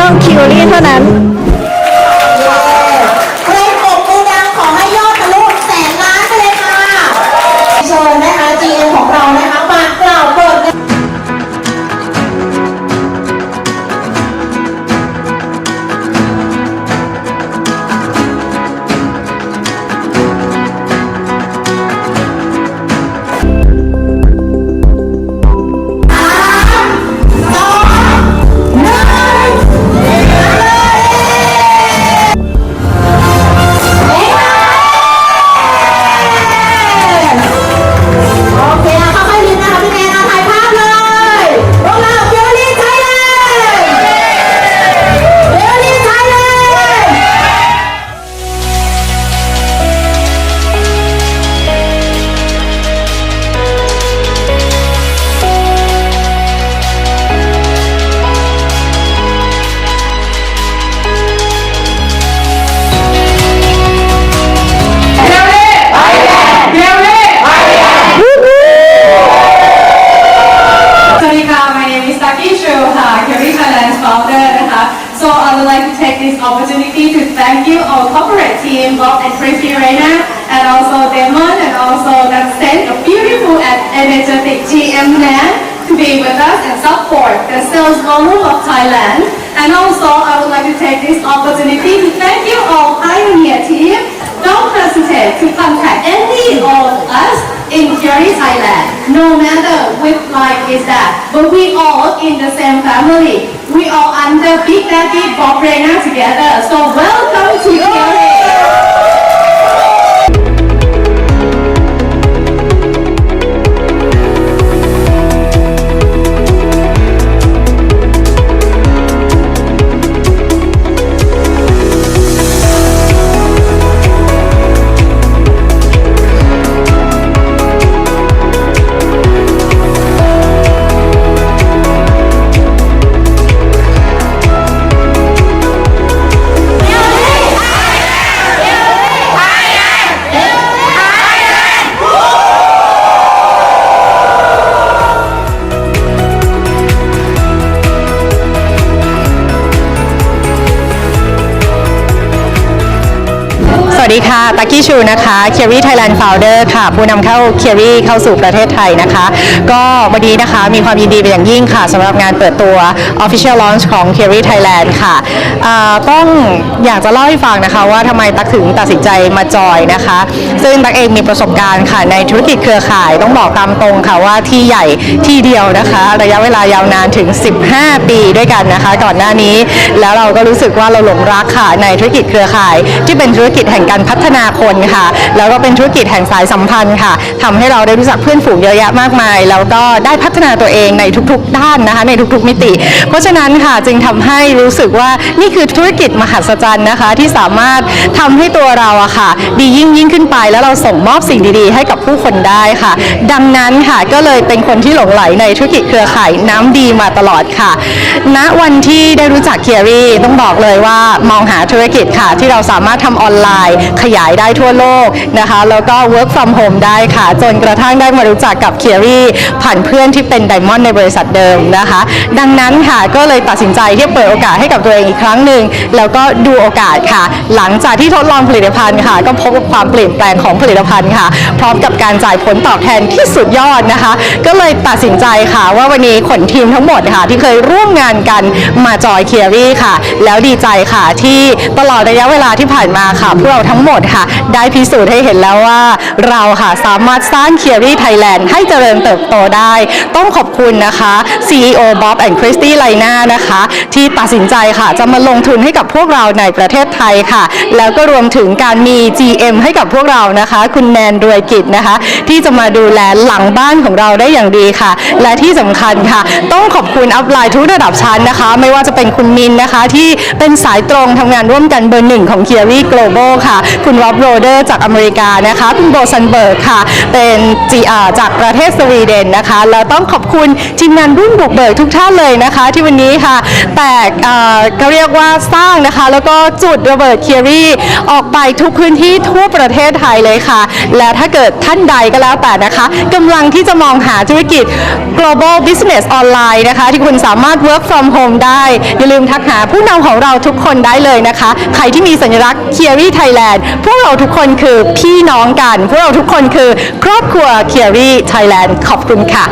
ต้องคิวรี่เท่านั้น would like to take this opportunity to thank you our corporate team Bob and Tracy Reina and also Damon and also that sent a beautiful and energetic GM man to be with us and support the sales volume of Thailand and also I would like to take this opportunity to thank you all pioneer team don't hesitate to contact any of us in Fury Thailand. No matter which line is that, but we all in the same family. We all Big Daddy Bob Reina together. So welcome to Fury. ดีค่ะ ตักกี้ชูนะคะ c a r r y Thailand Founder ค่ะ ผู้นำเข้า c a r r y เข้าสู่ประเทศไทยนะคะ ก็วันนี้นะคะมีความยินดีเป็นอย่างยิ่งค่ะสำหรับงานเปิดตัว Official Launch ของ c a r r y Thailand ค่ะอ่าต้องอยากจะเล่าให้ฟังนะคะว่าทำไมตักถึงตัดสินใจมาจอยนะคะ ซึ่งตักเองมีประสบการณ์ค่ะในธุรกิจเครือข่ายต้องบอกตามตรงค่ะว่าที่ใหญ่ที่เดียวนะคะ ระยะเวลายาวนานถึง 15 ปีด้วยกันนะคะ ก่อนหน้านี้ แล้วเราก็รู้สึกว่าเราหลงรักค่ะในธุรกิจเครือข่าย ที่เป็นธุรกิจแห่งการพัฒนาคนค่ะ แล้วก็เป็นธุรกิจแห่งสายสัมพันธ์ค่ะทำให้เราได้รู้จักเพื่อนฝูงเยอะแยะมากมาย แล้วก็ได้พัฒนาตัวเองในทุกๆ ด้านนะคะ ในทุกๆมิติ เพราะฉะนั้นค่ะจึงทำให้รู้สึกว่านี่คือธุรกิจมหัศจรรย์นะคะ ที่สามารถทำให้ตัวเราอะค่ะ ดียิ่งยิ่งขึ้นไปแล้วเราส่งมอบสิ่งดีๆ ให้กับผู้คนได้ค่ะ ดังนั้นค่ะก็เลยเป็นคนที่หลงไหลในธุรกิจเครือข่ายน้ำดีมาตลอดค่ะณวันที่ได้รู้จักเคียรี่ต้องบอกเลยว่ามองหาธุรกิจค่ะ ที่เราสามารถทำออนไลน์ขยายได้ทั่วโลกนะคะ แล้วก็ work from home ได้ค่ะ จนกระทั่งได้มารู้จักกับเคียรี่ผ่านเพื่อนที่เป็นไดมอนด์ในบริษัทเดิมนะคะ ดังนั้นค่ะก็เลยตัดสินใจที่เปิดโอกาสให้กับตัวเองอีกครั้งหนึ่งแล้วก็ดูโอกาสค่ะ หลังจากที่ทดลองผลิตภัณฑ์ค่ะ ก็พบกับความเปลี่ยนแปลงของผลิตภัณฑ์ค่ะ พร้อมกับการจ่ายผลตอบแทนที่สุดยอดนะคะ ก็เลยตัดสินใจค่ะ ว่าวันนี้ขนทีมทั้งหมดค่ะ ที่เคยร่วมงานกันมาจอยเคียรี่ค่ะ แล้วดีใจค่ะที่ตลอดระยะเวลาที่ผ่านมาค่ะพวกเราทั้งงหมดค่ะ ได้พิสูจน์ให้เห็นแล้วว่า เราค่ะสามารถสร้างเคียรี่ไทยแลนด์ให้เจริญเติบโตได้ ต้องขอบคุณนะคะ CEO Bob and Christy l i n a นะคะ ที่ตัดสินใจค่ะ จะมาลงทุนให้กับพวกเราในประเทศไทยค่ะ แล้วก็รวมถึงการมี GM ให้กับพวกเรานะคะ คุณแนนรวยกิจนะคะ ที่จะมาดูแลหลังบ้านของเราได้อย่างดีค่ะ และที่สำคัญค่ะ ต้องขอบคุณอัพไลน์ทุกระดับชั้นนะคะ ไม่ว่าจะเป็นคุณมินนะคะที่เป็นสายตรงทำงานร่วมกันเบอร์หนึ่งของ k i e r y Global ค่ะคุณร็อบโรเดอร์จากอเมริกานะคะคุณโบซันเบิร์กค่ะ เป็นจีอาจากประเทศสวีเดนนะคะแล้วต้องขอบคุณทีมงานรุ่นบุกเบิกทุกท่านเลยนะคะ ที่วันนี้ค่ะ แตกเอ่อก็เรียกว่าสร้างนะคะ แล้วก็จุดระเบิดเคียรี่ออกไปทุกพื้นที่ทั่วประเทศไทยเลยค่ะ และถ้าเกิดท่านใดก็แล้วแต่นะคะกำลังที่จะมองหาธุรกิจ global business online นะคะ ที่คุณสามารถ work from home ได้ อย่าลืมทักหาผู้นำของเราทุกคนได้เลยนะคะ ใครที่มีสัญลักษณ์ k i e r y Thailand พวกเราทุกคนคือพี่น้องกัน พวกเราทุกคนคือครอบครัวเคียรีไทยแลนด์ขอบคุณค่ะ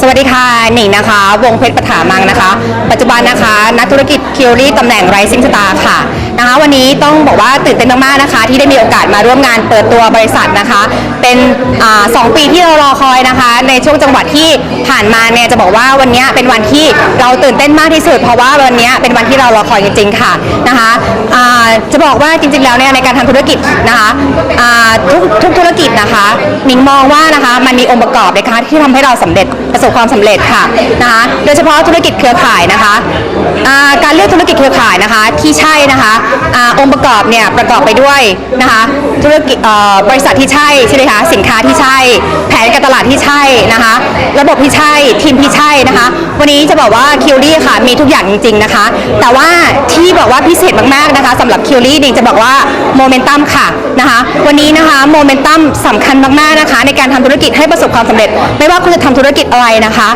สวัสดีค่ะหนิงนะคะ วงเพชรปฐามังนะคะ ปัจจุบันนะคะ นักธุรกิจเคียรี่ตำแหน่งไรซิงสตาร์ค่ะ นะคะวันนี้ต้องบอกว่าตื่นเต้นมากๆนะคะ ที่ได้มีโอกาสมาร่วมงานเปิดตัวบริษัทนะคะ เป็นอาสองปีที่เรารอคอยนะคะ ในช่วงจังหวัดที่ผ่านมาเนี่ยจะบอกว่าวันนี้เป็นวันที่เราตื่นเต้นมากที่สุด เพราะว่าวันนี้เป็นวันที่เรารอคอยจริง ๆ ค่ะนะคะจะบอกว่าจริง ๆ แล้วเนี่ยในการทำธุรกิจนะคะทุกทุกธุรกิจนะคะหนิงมองว่านะคะมันมีองค์ประกอบนะคะที่ทำให้เราสำเร็จประสบความสำเร็จค่ะนะคะโดยเฉพาะธุรกิจเครือข่ายนะคะการเลือกธุรกิจเครือข่ายนะคะที่ใช่นะคะอาองค์ประกอบเนี่ยประกอบไปด้วยนะคะธุรกิจบริษัทที่ใช่ใช่ไหมคะสินค้าที่ใช่ แผนการตลาดที่ใช่นะคะ ระบบที่ใช่ทีมที่ใช่นะคะ วันนี้จะบอกว่าคิวรี่ค่ะมีทุกอย่างจริง ๆนะคะ แต่ว่าที่บอกว่าพิเศษมากๆนะคะสำหรับคิวรี่ดิงจะบอกว่าโมเมนตัมค่ะนะคะวันนี้นะคะโมเมนตัมสำคัญมากๆนะคะ ในการทำธุรกิจให้ประสบความสำเร็จ ไม่ว่าคุณจะทำธุรกิจอะไรนะคะ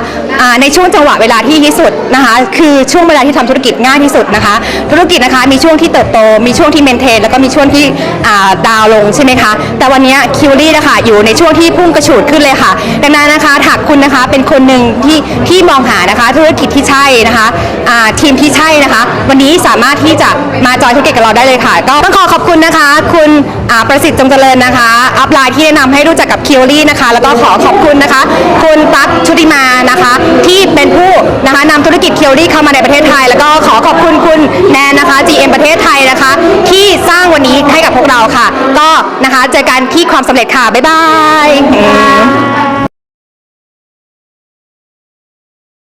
ในช่วงจังหวะเวลาที่ที่สุดนะคะ คือช่วงเวลาที่ทำธุรกิจง่ายที่สุดนะคะ ธุรกิจนะคะมีช่วงที่เติบโต มีช่วงที่เมนเทนแล้วก็มีช่วงที่ดาวลงใช่ไหมคะ แต่วันนี้คิวรี่นะคะอยู่ในช่วงที่พุ่งกระฉูดขึ้นเลยค่ะ ดังนั้นนะคะหากคุณนะคะเป็นคนหนึ่งที่ที่มองหานะคะธุรกิจที่ใช่นะคะทีมที่ใช่นะคะ วันนี้สามารถที่จะมาจอยธุรกิจกับเราได้เลยค่ะ ก็ต้องขอขอบคุณนะคะ คุณประสิทธิ์จงเจริญนะคะ อัพไลน์ที่แนะนำให้รู้จักกับคิวรี่นะคะ แล้วก็ขอขอบคุณนะคะ คุณตั๊กชุติมา นะคะ ที่เป็นผู้นะคะนำธุรกิจเคิวรี่เข้ามาในประเทศไทย แล้วก็ขอขอบคุณคุณแนนนะคะ GM ประเทศไทยนะคะ ที่สร้างวันนี้ให้กับพวกเราค่ะ ก็นะคะเจอกันที่ความสำเร็จค่ะ บ๊ายบาย